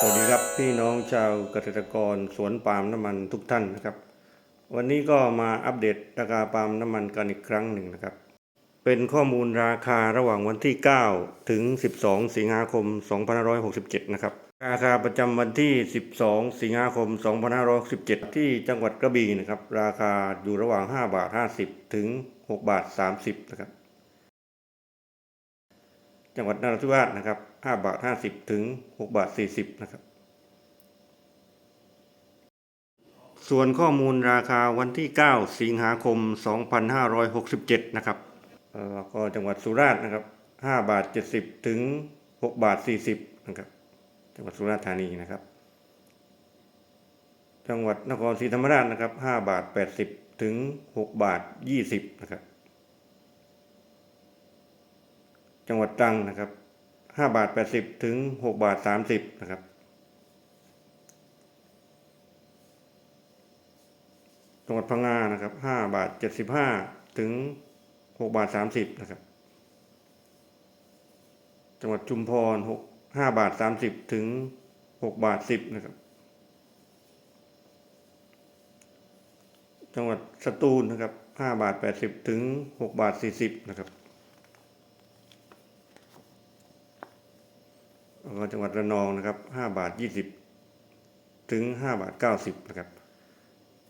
สวัสดีครับพี่น้องชาวเกษตรกรสวนปาล์มน้ำมันทุกท่านนะครับ วันนี้ก็มาอัปเดตราคาปาล์มน้ำมันกันอีกครั้งหนึ่งนะครับ เป็นข้อมูลราคาระหว่างวันที่ 9 ถึง 12 สิงหาคม 2567 นะครับ ราคาประจำวันที่ 12 สิงหาคม 2567 ที่จังหวัดกระบี่นะครับ ราคาอยู่ระหว่าง 5 บาท 50 ถึง 6 บาท 30 นะครับ จังหวัดนราธิวาสนะครับ5บาท50 ถึง 6 บาท 40 นะครับ ส่วนข้อมูลราคาวันที่ 9 สิงหาคม 2567 นะครับเอ่อก็จังหวัดสุราษฎร์นะครับ5บาท 70 ถึง 6 บาท 40 นะครับ จังหวัดสุราษฎร์ธานีนะครับ จังหวัดนครศรีธรรมราชนะครับ5บาท 80 ถึง 6 บาท 20 นะครับ จังหวัดตรังนะครับ5บาท80ถึง6บาท30นะครับ จังหวัดพังงานะครับ5บาท75ถึง6บาท30นะครับ จังหวัดชุมพร6 5บาท30ถึง6บาท10นะครับ จังหวัดสตูลนะครับ5บาท80ถึง6บาท40นะครับ แล้วก็ จังหวัดระนองนะครับ5บาท 20 ถึง 5 บาท 90 นะครับ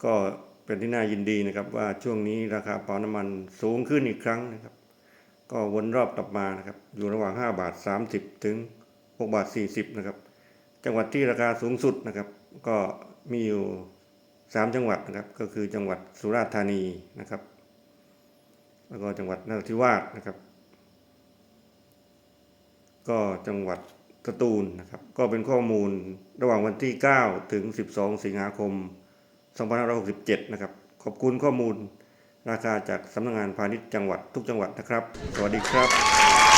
ก็เป็นที่น่ายินดีนะครับ ว่าช่วงนี้ราคาปาล์มน้ำมันสูงขึ้นอีกครั้งนะครับ ก็วนรอบกลับมานะครับ อยู่ระหว่าง 5 บาท 30 ถึง 6 บาท 40 นะครับ จังหวัดที่ราคาสูงสุดนะครับ ก็มีอยู่ 3 จังหวัดนะครับ ก็คือจังหวัดสุราษฎร์ธานีนะครับ แล้วก็จังหวัดนราธิวาสนะครับ ก็จังหวัด สตูลนะครับ ก็เป็นข้อมูลระหว่างวันที่ 9 ถึง 12 สิงหาคม 2567 นะครับ ขอบคุณข้อมูลราคาจากสำนักงานพาณิชย์จังหวัดทุกจังหวัดนะครับ สวัสดีครับ